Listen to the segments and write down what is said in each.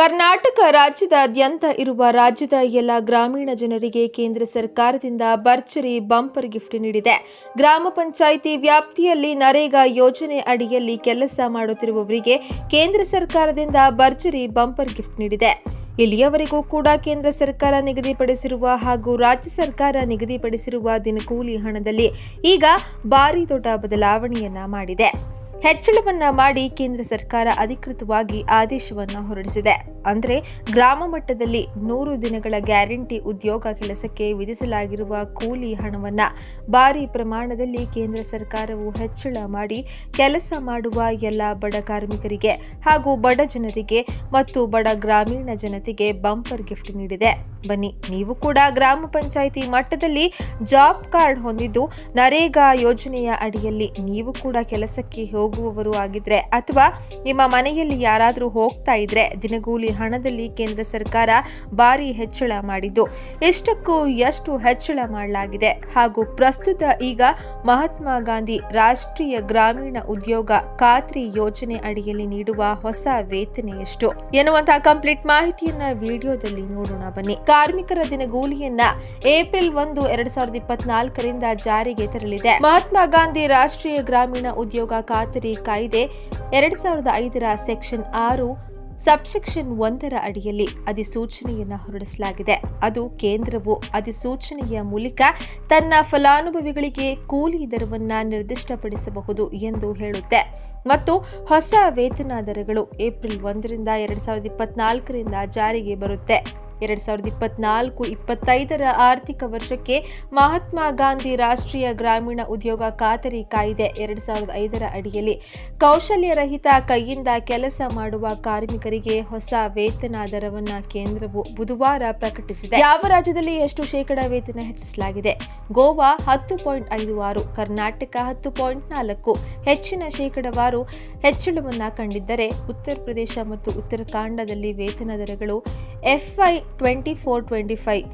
ಕರ್ನಾಟಕ ರಾಜ್ಯದಾದ್ಯಂತ ಇರುವ ರಾಜ್ಯದ ಎಲ್ಲ ಗ್ರಾಮೀಣ ಜನರಿಗೆ ಕೇಂದ್ರ ಸರ್ಕಾರದಿಂದ ಭರ್ಜರಿ ಬಂಪರ್ ಗಿಫ್ಟ್ ನೀಡಿದೆ. ಗ್ರಾಮ ಪಂಚಾಯಿತಿ ವ್ಯಾಪ್ತಿಯಲ್ಲಿ ನರೇಗಾ ಯೋಜನೆ ಅಡಿಯಲ್ಲಿ ಕೆಲಸ ಮಾಡುತ್ತಿರುವವರಿಗೆ ಕೇಂದ್ರ ಸರ್ಕಾರದಿಂದ ಭರ್ಜರಿ ಬಂಪರ್ ಗಿಫ್ಟ್ ನೀಡಿದೆ. ಇಲ್ಲಿಯವರೆಗೂ ಕೂಡ ಕೇಂದ್ರ ಸರ್ಕಾರ ನಿಗದಿಪಡಿಸಿರುವ ಹಾಗೂ ರಾಜ್ಯ ಸರ್ಕಾರ ನಿಗದಿಪಡಿಸಿರುವ ದಿನಕೂಲಿ ಹಣದಲ್ಲಿ ಈಗ ಭಾರಿ ದೊಡ್ಡ ಬದಲಾವಣೆಯನ್ನ ಮಾಡಿದೆ. ಹೆಚ್ಚಳವನ್ನ ಮಾಡಿ ಕೇಂದ್ರ ಸರ್ಕಾರ ಅಧಿಕೃತವಾಗಿ ಆದೇಶವನ್ನ ಹೊರಡಿಸಿದೆ. ಅಂದ್ರೆ ಗ್ರಾಮ ಮಟ್ಟದಲ್ಲಿ ನೂರು ದಿನಗಳ ಗ್ಯಾರಂಟಿ ಉದ್ಯೋಗ ಕೆಲಸಕ್ಕೆ ವಿಧಿಸಲಾಗಿರುವ ಕೂಲಿ ಹಣವನ್ನ ಭಾರಿ ಪ್ರಮಾಣದಲ್ಲಿ ಕೇಂದ್ರ ಸರ್ಕಾರವು ಹೆಚ್ಚಳ ಮಾಡಿ ಕೆಲಸ ಮಾಡುವ ಎಲ್ಲ ಬಡ ಕಾರ್ಮಿಕರಿಗೆ ಹಾಗೂ ಬಡ ಜನರಿಗೆ ಮತ್ತು ಬಡ ಗ್ರಾಮೀಣ ಜನತೆಗೆ ಬಂಪರ್ ಗಿಫ್ಟ್ ನೀಡಿದೆ. ಬನ್ನಿ, ನೀವು ಕೂಡ ಗ್ರಾಮ ಪಂಚಾಯಿತಿ ಮಟ್ಟದಲ್ಲಿ ಜಾಬ್ ಕಾರ್ಡ್ ಹೊಂದಿದ್ದು ನರೇಗಾ ಯೋಜನೆಯ ಅಡಿಯಲ್ಲಿ ನೀವು ಕೂಡ ಕೆಲಸಕ್ಕೆ ಹೋಗುವವರು ಆಗಿದ್ರೆ ಅಥವಾ ನಿಮ್ಮ ಮನೆಯಲ್ಲಿ ಯಾರಾದರೂ ಹೋಗ್ತಾ ಇದ್ರೆ ದಿನಗೂಲಿ ಹಣದಲ್ಲಿ ಕೇಂದ್ರ ಸರ್ಕಾರ ಭಾರಿ ಹೆಚ್ಚಳ ಮಾಡಿದ್ದು. ಎಷ್ಟಕ್ಕೂ ಎಷ್ಟು ಹೆಚ್ಚಳ ಮಾಡಲಾಗಿದೆ. ಹಾಗೂ ಪ್ರಸ್ತುತ ಈಗ ಮಹಾತ್ಮ ಗಾಂಧಿ ರಾಷ್ಟ್ರೀಯ ಗ್ರಾಮೀಣ ಉದ್ಯೋಗ ಖಾತ್ರಿ ಯೋಜನೆ ಅಡಿಯಲ್ಲಿ ನೀಡುವ ಹೊಸ ವೇತನ ಎಷ್ಟು ಎನ್ನುವಂತಹ ಕಂಪ್ಲೀಟ್ ಮಾಹಿತಿಯನ್ನ ವಿಡಿಯೋದಲ್ಲಿ ನೋಡೋಣ ಬನ್ನಿ. ಕಾರ್ಮಿಕರ ದಿನಗೂಲಿಯನ್ನ ಏಪ್ರಿಲ್ ಒಂದು, ಎರಡ್ ಸಾವಿರದ ಇಪ್ಪತ್ನಾಲ್ಕರಿಂದ ಜಾರಿಗೆ ತರಲಿದೆ. ಮಹಾತ್ಮ ಗಾಂಧಿ ರಾಷ್ಟ್ರೀಯ ಗ್ರಾಮೀಣ ಉದ್ಯೋಗ ಖಾತರಿ ಕಾಯ್ದೆ ಎರಡ್ ಸಾವಿರದ ಐದರ ಸೆಕ್ಷನ್ ಆರು, ಸಬ್ಸೆಕ್ಷನ್ ಒಂದರ ಅಡಿಯಲ್ಲಿ ಅಧಿಸೂಚನೆಯನ್ನು ಹೊರಡಿಸಲಾಗಿದೆ. ಅದು ಕೇಂದ್ರವು ಅಧಿಸೂಚನೆಯ ಮೂಲಕ ತನ್ನ ಫಲಾನುಭವಿಗಳಿಗೆ ಕೂಲಿ ದರವನ್ನು ನಿರ್ದಿಷ್ಟಪಡಿಸಬಹುದು ಎಂದು ಹೇಳುತ್ತೆ. ಮತ್ತು ಹೊಸ ವೇತನ ದರಗಳು ಏಪ್ರಿಲ್ ಒಂದರಿಂದ ಎರಡ್ ಸಾವಿರದ ಇಪ್ಪತ್ನಾಲ್ಕರಿಂದ ಜಾರಿಗೆ ಬರುತ್ತೆ. ಎರಡ್ ಸಾವಿರದ ಇಪ್ಪತ್ನಾಲ್ಕು ಇಪ್ಪತ್ತೈದರ ಆರ್ಥಿಕ ವರ್ಷಕ್ಕೆ ಮಹಾತ್ಮ ಗಾಂಧಿ ರಾಷ್ಟ್ರೀಯ ಗ್ರಾಮೀಣ ಉದ್ಯೋಗ ಖಾತರಿ ಕಾಯ್ದೆ ಎರಡ್ ಸಾವಿರದ ಐದರ ಅಡಿಯಲ್ಲಿ. ಕೌಶಲ್ಯರಹಿತ ಕೈಯಿಂದ ಕೆಲಸ ಮಾಡುವ ಕಾರ್ಮಿಕರಿಗೆ ಹೊಸ ವೇತನ ದರವನ್ನು ಕೇಂದ್ರವು ಬುಧವಾರ ಪ್ರಕಟಿಸಿದೆ. ಯಾವ ರಾಜ್ಯದಲ್ಲಿ ಎಷ್ಟು ಶೇಕಡಾ ವೇತನ ಹೆಚ್ಚಿಸಲಾಗಿದೆ? ಗೋವಾ ಹತ್ತು ಪಾಯಿಂಟ್ ಐದು ಆರು, ಕರ್ನಾಟಕ ಹತ್ತು ಪಾಯಿಂಟ್ ನಾಲ್ಕು, ಹೆಚ್ಚಿನ ಶೇಕಡವಾರು ಹೆಚ್ಚಳವನ್ನ ಕಂಡಿದ್ದರೆ ಉತ್ತರ ಪ್ರದೇಶ ಮತ್ತು ಉತ್ತರಾಖಂಡದಲ್ಲಿ ವೇತನ ದರಗಳು FY twenty four twenty five.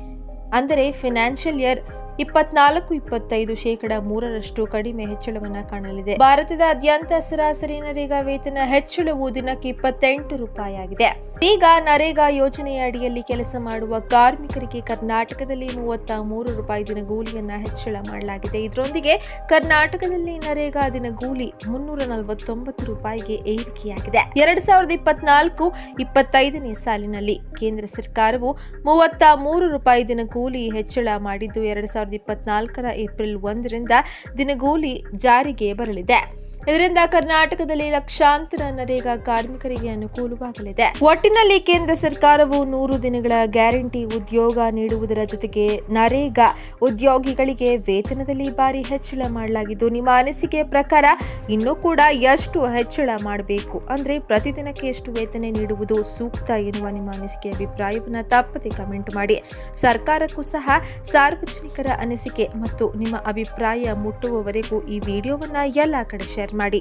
ಅಂದರೆ ಫಿನಾನ್ಷಿಯಲ್ ಇಯರ್ ಇಪ್ಪತ್ನಾಲ್ಕು, ಇಪ್ಪತ್ತೈದು ಶೇಕಡ ಮೂರರಷ್ಟು ಕಡಿಮೆ ಹೆಚ್ಚಳವನ್ನ ಕಾಣಲಿದೆ. ಭಾರತದ ಅತ್ಯಂತ ಸರಾಸರಿ ನರೇಗಾ ವೇತನ ಹೆಚ್ಚಳವು ದಿನಕ್ಕೆ ಇಪ್ಪತ್ತೆಂಟು ರೂಪಾಯಿ ಆಗಿದೆ ಈಗ ನರೇಗಾ ಯೋಜನೆಯ ಅಡಿಯಲ್ಲಿ ಕೆಲಸ ಮಾಡುವ ಕಾರ್ಮಿಕರಿಗೆ ಕರ್ನಾಟಕದಲ್ಲಿ ಮೂವತ್ತ ಮೂರು ರೂಪಾಯಿ ದಿನಗೂಲಿಯನ್ನ ಹೆಚ್ಚಳ ಮಾಡಲಾಗಿದೆ. ಇದರೊಂದಿಗೆ ಕರ್ನಾಟಕದಲ್ಲಿ ನರೇಗಾ ದಿನಗೂಲಿ ಮುನ್ನೂರ ನಲವತ್ತೊಂಬತ್ತು ರೂಪಾಯಿಗೆ ಏರಿಕೆಯಾಗಿದೆ. ಎರಡ್ ಸಾವಿರದ ಇಪ್ಪತ್ನಾಲ್ಕು, ಇಪ್ಪತ್ತೈದನೇ ಸಾಲಿನಲ್ಲಿ ಕೇಂದ್ರ ಸರ್ಕಾರವು ಮೂವತ್ತ ಮೂರು ರೂಪಾಯಿ ದಿನಗೂಲಿ ಹೆಚ್ಚಳ ಮಾಡಿದ್ದು, ಎರಡ್ ಸಾವಿರದ ಇಪ್ಪತ್ನಾಲ್ಕರ ಏಪ್ರಿಲ್ ಒಂದರಿಂದ ದಿನಗೂಲಿ ಜಾರಿಗೆ ಬರಲಿದೆ. ಇದರಿಂದ ಕರ್ನಾಟಕದಲ್ಲಿ ಲಕ್ಷಾಂತರ ನರೇಗಾ ಕಾರ್ಮಿಕರಿಗೆ ಅನುಕೂಲವಾಗಲಿದೆ. ಒಟ್ಟಿನಲ್ಲಿ ಕೇಂದ್ರ ಸರ್ಕಾರವು ನೂರು ದಿನಗಳ ಗ್ಯಾರಂಟಿ ಉದ್ಯೋಗ ನೀಡುವುದರ ಜೊತೆಗೆ ನರೇಗಾ ಉದ್ಯೋಗಿಗಳಿಗೆ ವೇತನದಲ್ಲಿ ಭಾರಿ ಹೆಚ್ಚಳ ಮಾಡಲಾಗಿದ್ದು, ನಿಮ್ಮ ಅನಿಸಿಕೆ ಪ್ರಕಾರ ಇನ್ನೂ ಕೂಡ ಎಷ್ಟು ಹೆಚ್ಚಳ ಮಾಡಬೇಕು? ಅಂದ್ರೆ ಪ್ರತಿದಿನಕ್ಕೆ ಎಷ್ಟು ವೇತನ ನೀಡುವುದು ಸೂಕ್ತ ಎನ್ನುವ ನಿಮ್ಮ ಅನಿಸಿಕೆ ಅಭಿಪ್ರಾಯವನ್ನು ತಪ್ಪದೆ ಕಮೆಂಟ್ ಮಾಡಿ. ಸರ್ಕಾರಕ್ಕೂ ಸಹ ಸಾರ್ವಜನಿಕರ ಅನಿಸಿಕೆ ಮತ್ತು ನಿಮ್ಮ ಅಭಿಪ್ರಾಯ ಮುಟ್ಟುವವರೆಗೂ ಈ ವಿಡಿಯೋವನ್ನು ಎಲ್ಲ ಕಡೆ ಶೇರ್ ಮಾಡಿ